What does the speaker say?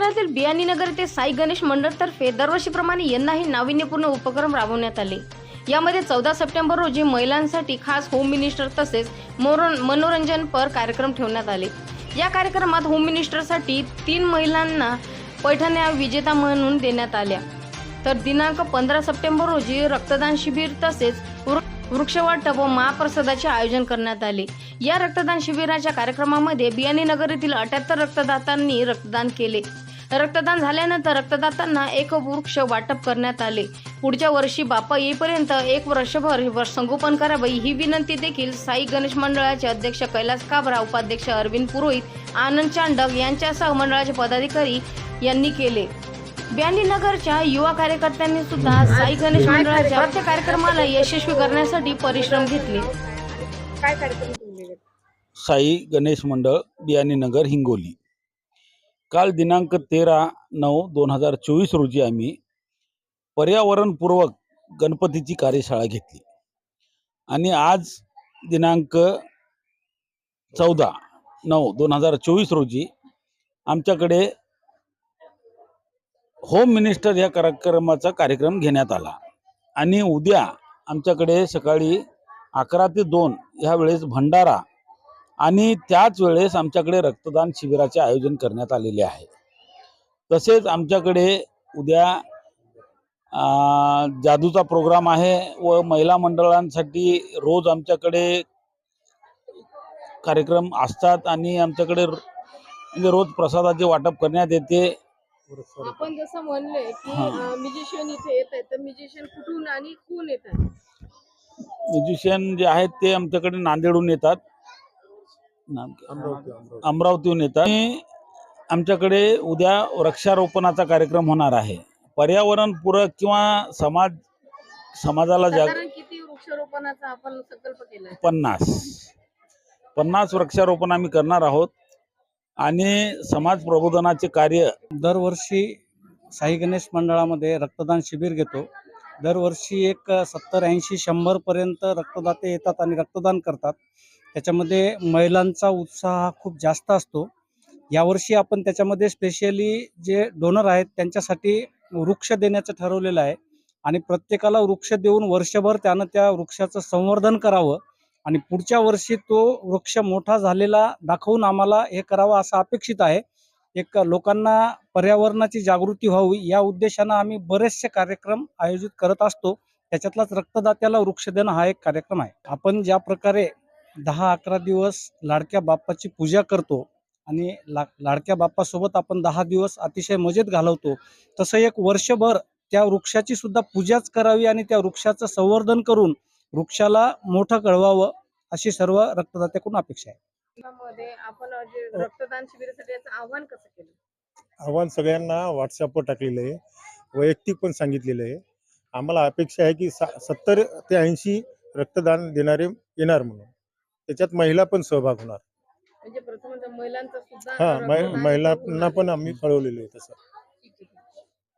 शहरातील बियाणीनगर येथे साई गणेश मंडळतर्फे दरवर्षीप्रमाणे यंदाही नाविन्यपूर्ण उपक्रम राबवण्यात आले. यामध्ये चौदा सप्टेंबर रोजी महिलांसाठी खास होम मिनिस्टर तसेच मोरो- मनोरंजनपर कार्यक्रम ठेवण्यात आले. या कार्यक्रमात होम मिनिस्टरसाठी तीन महिलांना पैठण्या विजेता म्हणून देण्यात आल्या. तर दिनांक पंधरा सप्टेंबर रोजी रक्तदान शिबिर तसेच वृक्षवाटप व महाप्रसादाचे आयोजन करण्यात आले. या रक्तदान शिबिराच्या कार्यक्रमामध्ये बियाणे नगर येथील अठ्याहत्तर रक्तदातांनी रक्तदान केले. रक्तदान झाल्यानंतर रक्तदातांना एक वृक्ष वाटप करण्यात आले. पुढच्या वर्षी बापा येईपर्यंत एक वर्षभर वर संगोपन करावे ही विनंती देखील साई गणेश मंडळाचे अध्यक्ष कैलास काबरा उपाध्यक्ष अरविंद पुरोहित आनंद चांडक यांच्यासह मंडळाचे पदाधिकारी यांनी केले. ब्याणी नगरच्या युवा कार्यकर्त्यांनी सुद्धा साई गणेश मंडळाच्या कार्यक्रमाला यशस्वी करण्यासाठी परिश्रम घेतले. काय कार्यक्रम? साई गणेश मंडळ बियाणी नगर हिंगोली. काल दिनांक तेरा नऊ दोन हजार चोवीस रोजी आम्ही पर्यावरणपूर्वक गणपतीची कार्यशाळा घेतली. आणि आज दिनांक चौदा नऊ दोन हजार चोवीस रोजी आमच्याकडे होम मिनिस्टर या कार्यक्रमाचा कार्यक्रम घेण्यात आला. आणि उद्या आमच्याकडे सकाळी अकरा ते दोन ह्या वेळेस भंडारा आणि त्याच वेळेस आमच्याकडे रक्तदान शिबिराचे आयोजन करण्यात आलेले आहे तसेच आमच्याकडे उद्या जादूचा प्रोग्राम आहे व महिला मंडळांसाठी रोज आमच्याकडे कार्यक्रम असतात आणि आमच्याकडे म्हणजे रोज प्रसादाचे वाटप करण्यात येते आपण जसं म्हणले की. म्युझिशियन इथे येत आहेत तर म्युझिशियन कुठून आणि कोण येत आहेत म्युझिशियन जे आहेत ते आमच्याकडे नांदेडहून येतात? अमरावतीहून येतात. आमच्याकडे उद्या वृक्षारोपणाचा कार्यक्रम होणार आहे. पर्यावरण पूरक किंवा समाज समाजाला जाग साधारण किती वृक्षारोपणाचा आपण संकल्प केलाय? पन्नास. पन्नास वृक्षारोपण आम्ही करणार आहोत. आणि समाज प्रबोधनाचे कार्य दरवर्षी साई गणेश मंडळामध्ये रक्तदान शिबिर घेतो. दरवर्षी एक सत्तर ऐंशी शंभरपर्यंत रक्तदाते येतात आणि रक्तदान करतात. त्याच्यामध्ये महिलांचा उत्साह हा खूप जास्त असतो. यावर्षी आपण त्याच्यामध्ये स्पेशली जे डोनर आहेत त्यांच्यासाठी वृक्ष देण्याचं ठरवलेलं आहे. आणि प्रत्येकाला वृक्ष देऊन वर्षभर त्यानं त्या वृक्षाचं संवर्धन करावं. आणि पुढच्या वर्षी तो वृक्ष मोठा झालेला दाखवून आम्हाला हे करावं असं अपेक्षित आहे. एक लोकांना पर्यावरणाची जागृती व्हावी या उद्देशानं आम्ही बरेचसे कार्यक्रम आयोजित करत असतो. त्याच्यातलाच रक्तदात्याला वृक्ष देणं हा एक कार्यक्रम आहे. आपण ज्या प्रकारे दहा अकरा दिवस लाडक्या बाप्पाची पूजा करतो आणि ला लाडक्या बाप्पासोबत आपण दहा दिवस अतिशय मजेत घालवतो. तसं एक वर्षभर त्या वृक्षाची सुद्धा पूजाच करावी आणि त्या वृक्षाचं संवर्धन करून वृक्षाला मोठं कळवावं अशी सर्व रक्तदात्याकडून अपेक्षा आहे. आपण रक्तदान शिबिरासाठी आव्हान कसं केलं? आव्हान सगळ्यांना व्हॉट्सअपवर टाकलेलं आहे. वैयक्तिक पण सांगितलेलं आहे. आम्हाला अपेक्षा आहे की सत्तर ते ऐंशी रक्तदान देणारे येणार म्हणून. त्याच्यात महिला पण सहभाग होणार. म्हणजे प्रथम महिलांचा सुद्धा हा महिलांना. पण आम्ही कळवलेलं आहे तसं.